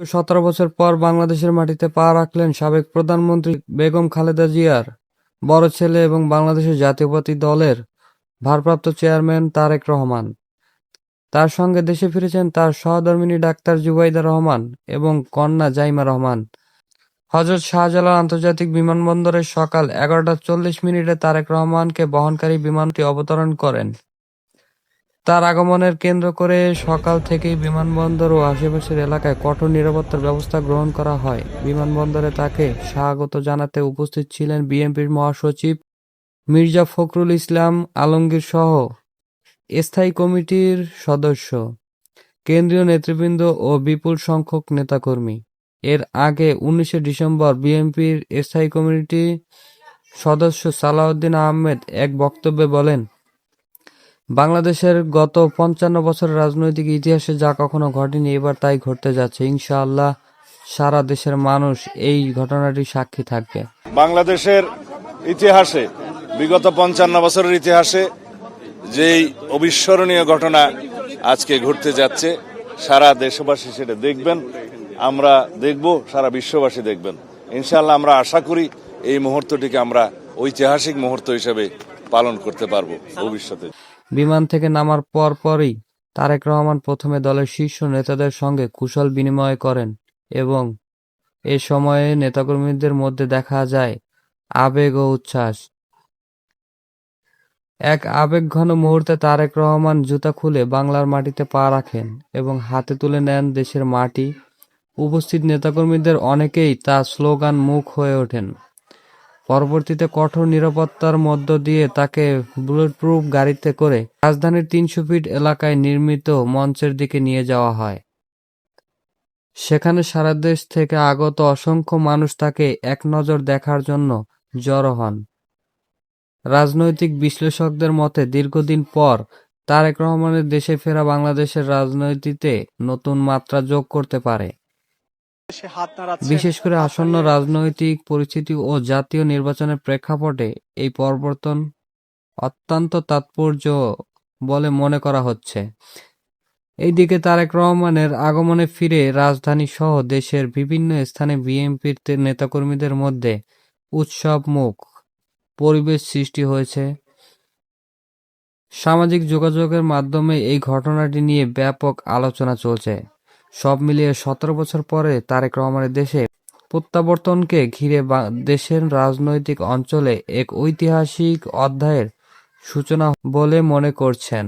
সতেরো বছর পর বাংলাদেশের মাটিতে পা রাখলেন সাবেক প্রধানমন্ত্রী বেগম খালেদা জিয়ার। বড় ছেলে এবং বাংলাদেশের জাতীয়তাবাদী দলের ভারপ্রাপ্ত চেয়ারম্যান তারেক রহমান। তার সঙ্গে দেশে ফিরেছেন তার সহধর্মিণী ডাক্তার জুবাইদা রহমান এবং কন্যা জাইমা রহমান। হজরত শাহজালাল আন্তর্জাতিক বিমানবন্দরে সকাল এগারোটা চল্লিশ মিনিটে তারেক রহমানকে বহনকারী বিমানটি অবতরণ করেন। তার আগমনের কেন্দ্র করে সকাল থেকেই বিমানবন্দর ও আশেপাশের এলাকায় কঠোর নিরাপত্তার ব্যবস্থা গ্রহণ করা হয়। বিমানবন্দরে তাকে স্বাগত জানাতে উপস্থিত ছিলেন বিএনপির মহাসচিব মির্জা ফখরুল ইসলাম আলমগীর সহ স্থায়ী কমিটির সদস্য, কেন্দ্রীয় নেতৃবৃন্দ ও বিপুল সংখ্যক নেতাকর্মী। এর আগে উনিশে ডিসেম্বর বিএনপির স্থায়ী কমিটি সদস্য সালাউদ্দিন আহমেদ এক বক্তব্যে বলেন বাংলাদেশের গত পঞ্চান্ন বছরের রাজনৈতিক ইতিহাসে যা কখনো ঘটেনি, এবার তাই ঘটতে যাচ্ছে। ইনশাআল্লাহ সারা দেশের মানুষ এই ঘটনাটি সাক্ষী থাকবে। বাংলাদেশের ইতিহাসে, বিগত পঞ্চান্ন বছরের ইতিহাসে যেই অবিস্মরণীয় ঘটনা আজকে ঘটতে যাচ্ছে, সারা দেশবাসী সেটা দেখবেন, আমরা দেখব, সারা বিশ্ববাসী দেখবেন। ইনশাআল্লাহ আমরা আশা করি এই মুহূর্তটিকে আমরা ঐতিহাসিক মুহূর্ত হিসেবে পালন করতে পারব ভবিষ্যতে। বিমান থেকে নামার পর পরই তারেক রহমান প্রথমে দলের শীর্ষ নেতাদের সঙ্গে কুশল বিনিময় করেন এবং এ সময়ে নেতাকর্মীদের মধ্যে দেখা যায় আবেগ ও উচ্ছ্বাস। এক আবেগঘন মুহূর্তে তারেক রহমান জুতা খুলে বাংলার মাটিতে পা রাখেন এবং হাতে তুলে নেন দেশের মাটি। উপস্থিত নেতাকর্মীদের অনেকেই তা স্লোগান মুখ হয়ে ওঠেন। পরবর্তীতে কঠোর নিরাপত্তার মধ্য দিয়ে তাকে বুলেটপ্রুফ গাড়িতে করে রাজধানীর তিনশো ফিট এলাকায় নির্মিত মঞ্চের দিকে নিয়ে যাওয়া হয়। সেখানে সারা দেশ থেকে আগত অসংখ্য মানুষ তাকে এক নজর দেখার জন্য জড়ো হন। রাজনৈতিক বিশ্লেষকদের মতে, দীর্ঘদিন পর তারেক রহমানের দেশে ফেরা বাংলাদেশের রাজনীতিতে নতুন মাত্রা যোগ করতে পারে। বিশেষ করে আসন্ন রাজনৈতিক পরিস্থিতি ও জাতীয় নির্বাচনের প্রেক্ষাপটে এই পরিবর্তন অত্যন্ত তাৎপর্য বলে মনে করা হচ্ছে। এইদিকে তারেক রহমানের আগমনে ফিরে রাজধানী সহ দেশের বিভিন্ন স্থানে বিএনপির নেতাকর্মীদের মধ্যে উৎসব মুখ পরিবেশ সৃষ্টি হয়েছে। সামাজিক যোগাযোগের মাধ্যমে এই ঘটনাটি নিয়ে ব্যাপক আলোচনা চলছে। সব মিলিয়ে সতেরো বছর পরে তারেক রহমানের দেশে প্রত্যাবর্তনকে ঘিরে দেশের রাজনৈতিক অঞ্চলে এক ঐতিহাসিক অধ্যায়ের সূচনা বলে মনে করছেন।